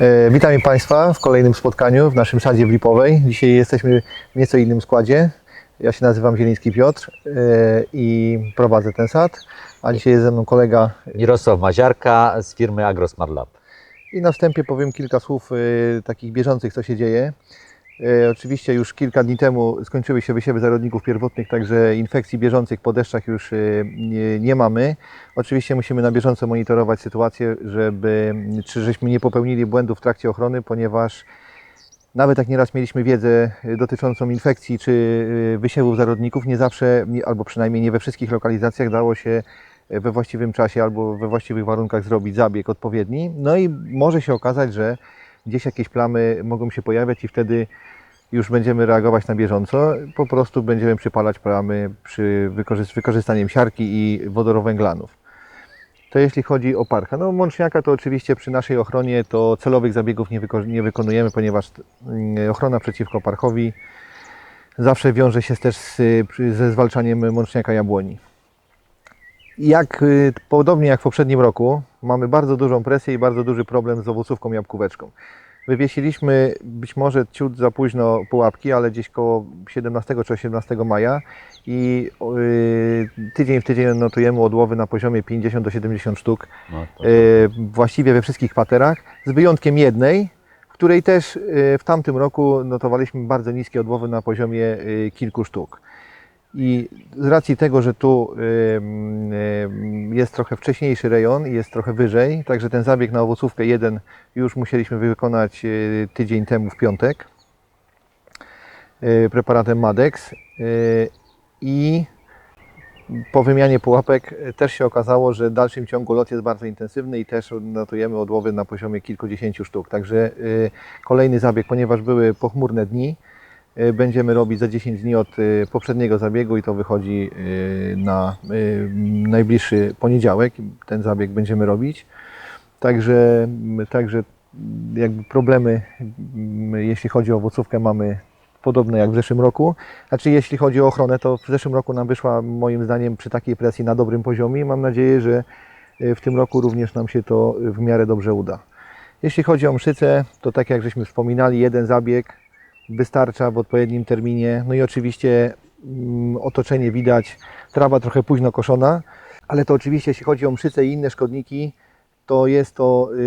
E, Witamy Państwa w kolejnym spotkaniu w naszym sadzie w Lipowej. Dzisiaj jesteśmy w nieco innym składzie. Ja się nazywam Zieliński Piotr e, i prowadzę ten sad, a dzisiaj jest ze mną kolega Mirosław Maziarka z firmy Agrosmart Lab. i na wstępie powiem kilka słów e, takich bieżących, co się dzieje. E, Oczywiście już kilka dni temu skończyły się wysiewy zarodników pierwotnych, także infekcji bieżących po deszczach już e, nie, mamy. Oczywiście musimy na bieżąco monitorować sytuację, żeby czy żeśmy nie popełnili błędów w trakcie ochrony, ponieważ nawet jak nieraz mieliśmy wiedzę dotyczącą infekcji czy e, wysiewów zarodników, nie zawsze, albo przynajmniej nie we wszystkich lokalizacjach dało się we właściwym czasie albo we właściwych warunkach zrobić zabieg odpowiedni. No i może się okazać, że gdzieś jakieś plamy mogą się pojawiać i wtedy już będziemy reagować na bieżąco. Po prostu będziemy przypalać plamy przy wykorzy- wykorzystaniem siarki i wodorowęglanów. To jeśli chodzi o parcha. No mączniaka to oczywiście przy naszej ochronie to celowych zabiegów nie, wyko- nie wykonujemy, ponieważ mm, ochrona przeciwko parchowi zawsze wiąże się też z, ze zwalczaniem mączniaka jabłoni. Jak, y, podobnie jak w poprzednim roku, mamy bardzo dużą presję i bardzo duży problem z owocówką jabłkóweczką. Wywiesiliśmy być może ciut za późno pułapki, ale gdzieś koło 17 czy 18 maja i y, tydzień w tydzień notujemy odłowy na poziomie 50 do 70 sztuk No, y, właściwie we wszystkich paterach, z wyjątkiem jednej, w której też w tamtym roku notowaliśmy bardzo niskie odłowy na poziomie kilku sztuk. I z racji tego, że tu jest trochę wcześniejszy rejon i jest trochę wyżej, także ten zabieg na owocówkę jeden już musieliśmy wykonać y, tydzień temu w piątek y, preparatem Madex y, i po wymianie pułapek też się okazało, że w dalszym ciągu lot jest bardzo intensywny i też notujemy odłowy na poziomie kilkudziesięciu sztuk. Także kolejny zabieg, ponieważ były pochmurne dni, będziemy robić za 10 dni od y, poprzedniego zabiegu i to wychodzi y, na najbliższy poniedziałek. Ten zabieg będziemy robić. Także, także jakby problemy, jeśli chodzi o owocówkę, mamy podobne jak w zeszłym roku. Znaczy, jeśli chodzi o ochronę, to w zeszłym roku nam wyszła moim zdaniem przy takiej presji na dobrym poziomie mam nadzieję, że w tym roku również nam się to w miarę dobrze uda. Jeśli chodzi o mszycę, to tak jak żeśmy wspominali, jeden zabieg wystarcza w odpowiednim terminie. No i oczywiście mm, otoczenie widać, trawa trochę późno koszona, ale to oczywiście jeśli chodzi o mszycę i inne szkodniki, to jest to y,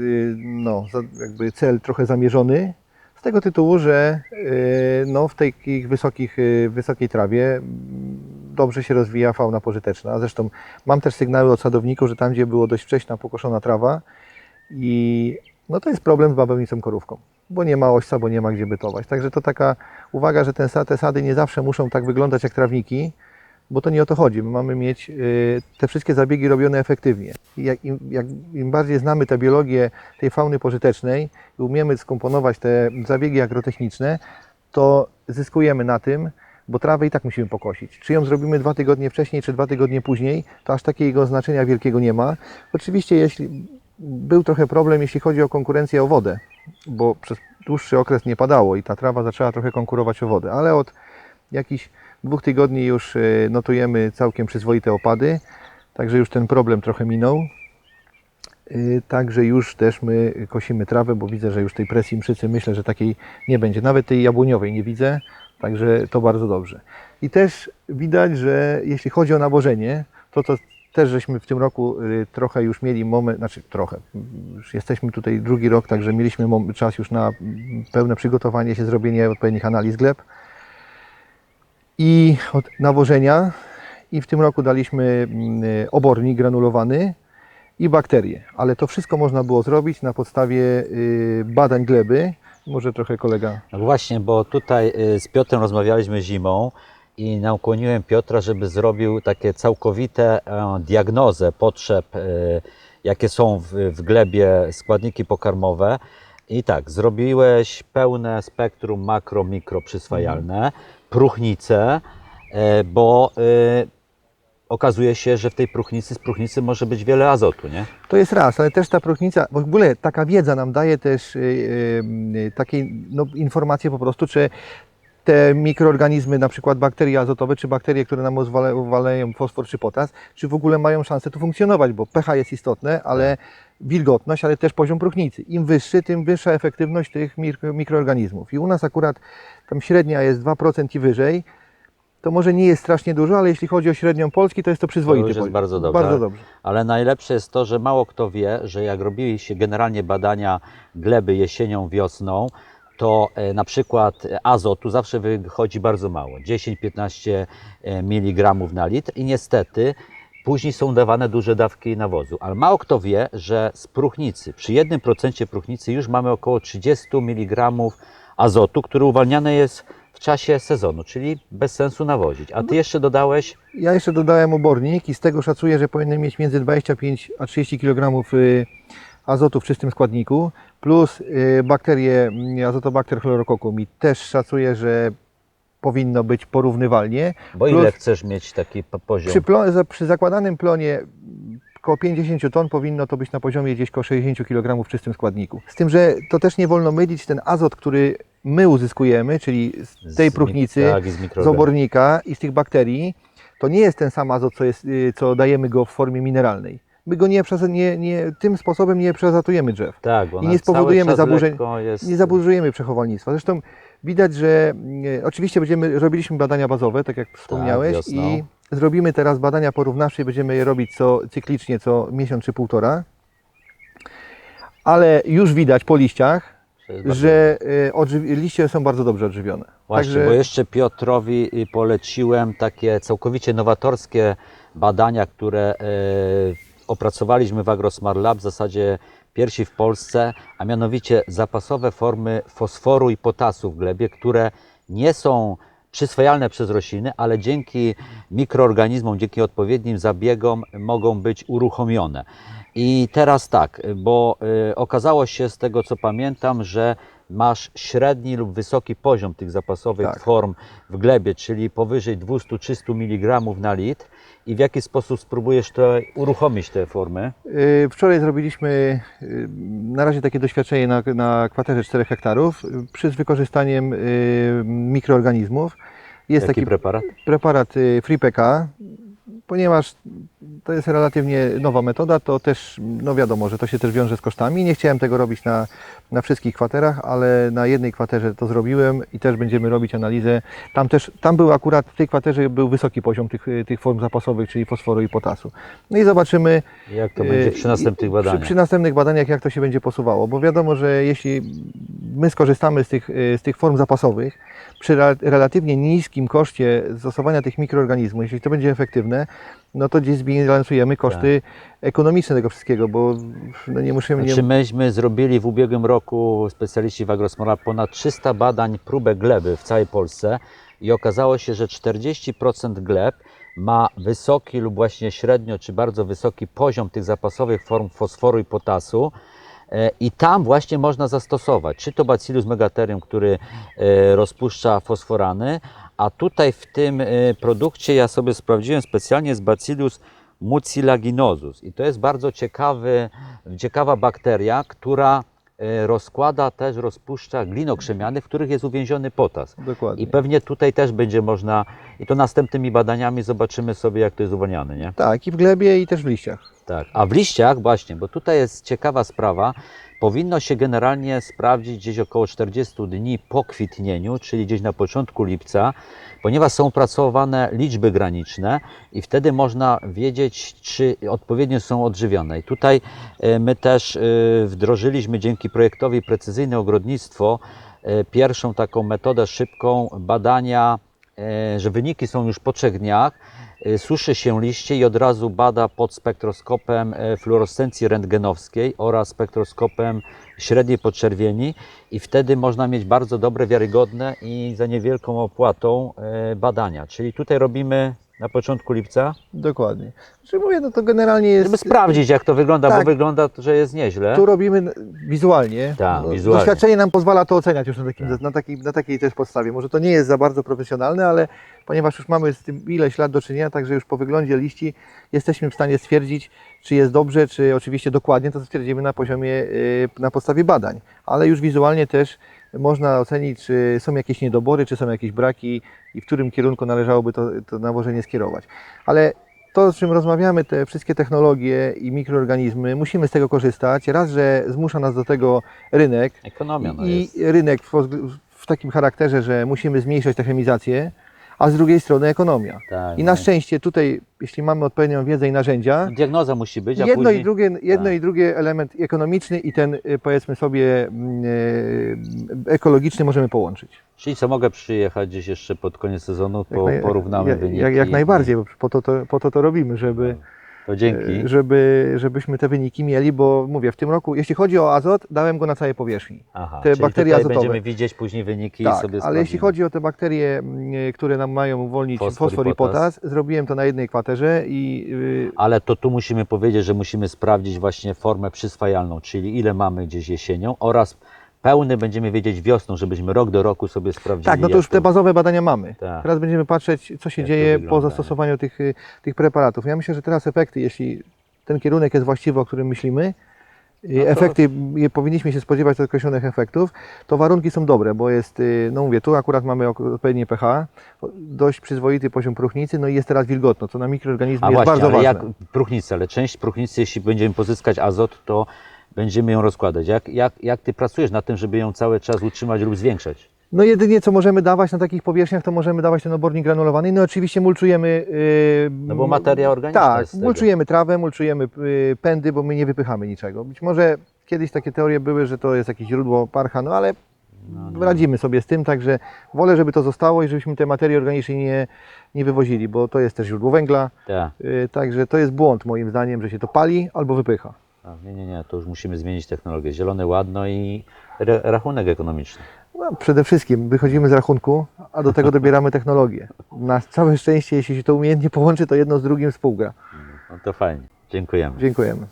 y, no, jakby cel trochę zamierzony. Z tego tytułu, że y, no, w takich wysokich, wysokiej trawie mm, dobrze się rozwija fauna pożyteczna. Zresztą mam też sygnały od sadowników, że tam, gdzie było dość wcześna pokoszona trawa, i no to jest problem z bawełnicą korówką, bo nie ma ośca, bo nie ma gdzie bytować. Także to taka uwaga, że ten, te sady nie zawsze muszą tak wyglądać jak trawniki, bo to nie o to chodzi. My mamy mieć y, te wszystkie zabiegi robione efektywnie. I jak, im, jak, Im bardziej znamy tę biologię tej fauny pożytecznej i umiemy skomponować te zabiegi agrotechniczne, to zyskujemy na tym, bo trawę i tak musimy pokosić. Czy ją zrobimy dwa tygodnie wcześniej, czy dwa tygodnie później, to aż takiego znaczenia wielkiego nie ma. Oczywiście, jeśli był trochę problem, jeśli chodzi o konkurencję o wodę, bo przez dłuższy okres nie padało i ta trawa zaczęła trochę konkurować o wodę, ale od jakichś dwóch tygodni już y, notujemy całkiem przyzwoite opady, także już ten problem trochę minął. Y, Także już też my kosimy trawę, bo widzę, że już tej presji mszycy myślę, że takiej nie będzie. Nawet tej jabłoniowej nie widzę, także to bardzo dobrze. I też widać, że jeśli chodzi o nawożenie, to to też żeśmy w tym roku y, trochę już mieli moment, znaczy trochę, już jesteśmy tutaj drugi rok, także mieliśmy czas już na pełne przygotowanie się, zrobienie odpowiednich analiz gleb i od nawożenia. I w tym roku daliśmy mm, y, obornik granulowany i bakterie, ale to wszystko można było zrobić na podstawie y, badań gleby. Może trochę kolega no właśnie, bo tutaj z Piotrem rozmawialiśmy zimą i nakłoniłem Piotra, żeby zrobił takie całkowite e, diagnozę potrzeb, e, jakie są w, glebie składniki pokarmowe. I tak, zrobiłeś pełne spektrum makro, mikro przyswajalne, próchnice, e, bo okazuje się, że w tej próchnicy, z próchnicy może być wiele azotu, nie? To jest raz, ale też ta próchnica, w ogóle taka wiedza nam daje też yy, yy, takie no, informacje po prostu, czy te mikroorganizmy, na przykład bakterie azotowe, czy bakterie, które nam uwalają fosfor czy potas, czy w ogóle mają szansę tu funkcjonować, bo pH jest istotne, ale wilgotność, ale też poziom próchnicy. Im wyższy, tym wyższa efektywność tych mikro, mikroorganizmów. I u nas akurat tam średnia jest 2% i wyżej. To może nie jest strasznie dużo, ale jeśli chodzi o średnią Polski, to jest to przyzwoity już jest poziom. bardzo dobrze. Bardzo dobrze. Ale najlepsze jest to, że mało kto wie, że jak robili się generalnie badania gleby jesienią, wiosną, to e, na przykład azotu zawsze wychodzi bardzo mało 10-15 mg na litr i niestety później są dawane duże dawki nawozu. Ale mało kto wie, że z próchnicy, przy 1% próchnicy już mamy około 30 mg azotu, który uwalniany jest w czasie sezonu, czyli bez sensu nawozić. A ty jeszcze dodałeś Ja jeszcze dodałem obornik i z tego szacuję, że powinien mieć między 25 a 30 kg azotu w czystym składniku, plus y, bakterie, mm, azotobakter chlorokokum i też szacuję, że powinno być porównywalnie. Bo Plus- ile chcesz mieć taki po- poziom? Przy, plo, za- przy zakładanym plonie około 50 ton powinno to być na poziomie gdzieś koło 60 kg w czystym składniku. Z tym, że to też nie wolno mylić ten azot, który my uzyskujemy, czyli z tej Z mi- próchnicy, tak, z z obornika i z tych bakterii, to nie jest ten sam azot, co, jest, y, co dajemy go w formie mineralnej. My go nie, nie, nie tym sposobem nie przezatujemy drzew. Tak, bo I nie spowodujemy zaburzeń- Jest... Nie zaburzujemy przechowalnictwa. Zresztą widać, że e, oczywiście będziemy, robiliśmy badania bazowe, tak jak wspomniałeś, wiosną. i zrobimy teraz badania porównawcze i będziemy je robić co, cyklicznie co miesiąc czy półtora. Ale już widać po liściach, że e, odżywi- liście są bardzo dobrze odżywione. Właśnie, bo jeszcze Piotrowi y, poleciłem takie całkowicie nowatorskie badania, które e, opracowaliśmy w AgroSmart Lab, w zasadzie pierwsi w Polsce, a mianowicie zapasowe formy fosforu i potasu w glebie, które nie są przyswajalne przez rośliny, ale dzięki mikroorganizmom, dzięki odpowiednim zabiegom mogą być uruchomione. I teraz tak, bo y, okazało się z tego co pamiętam, że masz średni lub wysoki poziom tych zapasowych Tak. form w glebie, czyli powyżej 200-300 mg na litr. I w jaki sposób spróbujesz to uruchomić te formy? Y, Wczoraj zrobiliśmy y, na razie takie doświadczenie na, na kwaterze 4 hektarów y, przy z wykorzystaniem mikroorganizmów. Jest Jaki taki preparat? preparat FreePK, ponieważ to jest relatywnie nowa metoda, to też no wiadomo, że to się też wiąże z kosztami. Nie chciałem tego robić na, na wszystkich kwaterach, ale na jednej kwaterze to zrobiłem i też będziemy robić analizę. Tam też, tam był akurat w tej kwaterze był wysoki poziom tych, tych form zapasowych, czyli fosforu i potasu. No i zobaczymy, Jak to będzie przy następnych i- badaniach? Przy, przy następnych badaniach, jak to się będzie posuwało, bo wiadomo, że jeśli my skorzystamy z tych, y, z tych form zapasowych, przy re- relatywnie niskim koszcie stosowania tych mikroorganizmów, jeśli to będzie efektywne, no to gdzieś zbilansujemy koszty ekonomiczne tego wszystkiego, bo no nie musimy... Nie... Znaczy myśmy zrobili w ubiegłym roku specjaliści w Agrosmora ponad 300 badań próbek gleby w całej Polsce i okazało się, że 40% gleb ma wysoki lub właśnie średnio czy bardzo wysoki poziom tych zapasowych form fosforu i potasu. E, I tam właśnie można zastosować, czy to Bacillus megatherium, który e, rozpuszcza fosforany, a tutaj w tym e, produkcie ja sobie sprawdziłem specjalnie z Bacillus mucilaginosus i to jest bardzo ciekawy, ciekawa bakteria, która rozkłada też, rozpuszcza glinokrzemiany, w których jest uwięziony potas. Dokładnie. I pewnie tutaj też będzie można, i to następnymi badaniami zobaczymy sobie, jak to jest uwalniane, nie? Tak, i w glebie, i też w liściach. Tak. A w liściach właśnie, bo tutaj jest ciekawa sprawa, powinno się generalnie sprawdzić gdzieś około 40 dni po kwitnieniu, czyli gdzieś na początku lipca, ponieważ są pracowane liczby graniczne i wtedy można wiedzieć, czy odpowiednio są odżywione. I tutaj e, my też e, wdrożyliśmy dzięki projektowi Precyzyjne Ogrodnictwo e, pierwszą taką metodę szybką badania, że wyniki są już po trzech dniach, Y, suszy się liście i od razu bada pod spektroskopem e, fluorescencji rentgenowskiej oraz spektroskopem średniej podczerwieni i wtedy można mieć bardzo dobre, wiarygodne i za niewielką opłatą e, badania. Czyli tutaj robimy na początku lipca, Dokładnie. Czyli mówię, no to generalnie jest... żeby sprawdzić jak to wygląda, Tak. bo wygląda, że jest nieźle. Tu robimy wizualnie. Tak, No, wizualnie. Doświadczenie nam pozwala to oceniać już na, takim, Tak. na, takiej, na takiej też podstawie. Może to nie jest za bardzo profesjonalne, ale ponieważ już mamy z tym ileś lat do czynienia, także już po wyglądzie liści jesteśmy w stanie stwierdzić, czy jest dobrze, czy oczywiście dokładnie, to stwierdzimy na poziomie, y, na podstawie badań. Ale już wizualnie też można ocenić, czy są jakieś niedobory, czy są jakieś braki i w którym kierunku należałoby to, to nawożenie skierować. Ale to, o czym rozmawiamy, te wszystkie technologie i mikroorganizmy, musimy z tego korzystać. Raz, że zmusza nas do tego rynek Ekonomia no i jest. rynek w, w takim charakterze, że musimy zmniejszać tę chemizację, a z drugiej strony ekonomia. Tak, I na no. szczęście tutaj, jeśli mamy odpowiednią wiedzę i narzędzia, Diagnoza musi być, a jedno, później... i drugie, jedno Tak. i drugie element ekonomiczny i ten y, powiedzmy sobie mm, y, ekologiczny możemy połączyć. Czyli co, mogę przyjechać gdzieś jeszcze pod koniec sezonu, Jak po, naj- porównamy jak, wyniki. Jak, jak najbardziej, bo po to, to, po to to robimy, żeby, To dzięki. y, żeby, żebyśmy te wyniki mieli, bo mówię, w tym roku, jeśli chodzi o azot, dałem go na całej powierzchni. Aha, te czyli bakterie tutaj azotowe. będziemy widzieć później wyniki i Tak, sobie ale jeśli chodzi o te bakterie, które nam mają uwolnić Fosfor fosfor, i i potas, zrobiłem to na jednej kwaterze i y, Ale to tu musimy powiedzieć, że musimy sprawdzić właśnie formę przyswajalną, czyli ile mamy gdzieś jesienią oraz pełny będziemy wiedzieć wiosną, żebyśmy rok do roku sobie sprawdzili. Tak, no to jak już te bazowe badania mamy. Tak. Teraz będziemy patrzeć, co się Jak to dzieje po wygląda, zastosowaniu tych, y, tych preparatów. Ja myślę, że teraz efekty, jeśli ten kierunek jest właściwy, o którym myślimy, y, No to- efekty, y, powinniśmy się spodziewać określonych efektów, to warunki są dobre, bo jest, y, no mówię, tu akurat mamy ok- odpowiednie pH, dość przyzwoity poziom próchnicy, no i jest teraz wilgotno, co na mikroorganizmy A jest właśnie, bardzo ale ważne. jak próchnica, ale część próchnicy, jeśli będziemy pozyskać azot, to będziemy ją rozkładać. Jak, jak, jak ty pracujesz nad tym, żeby ją cały czas utrzymać lub zwiększać? No jedynie co możemy dawać na takich powierzchniach, to możemy dawać ten obornik granulowany. No oczywiście mulczujemy. Yy, No bo materia organiczna Tak, jest mulczujemy trawę, mulczujemy yy, pędy, bo my nie wypychamy niczego. Być może kiedyś takie teorie były, że to jest jakieś źródło parcha, no ale No, radzimy sobie z tym, także wolę, żeby to zostało i żebyśmy te materii organicznej nie, nie wywozili, bo to jest też źródło węgla. Tak. Yy, także to jest błąd moim zdaniem, że się to pali albo wypycha. A, Nie, nie, nie, to już musimy zmienić technologię. Zielone ładno i ra- rachunek ekonomiczny. No, przede wszystkim wychodzimy z rachunku, a do tego dobieramy technologię. Na całe szczęście, jeśli się to umiejętnie połączy, to jedno z drugim współgra. No to fajnie. Dziękujemy. Dziękujemy.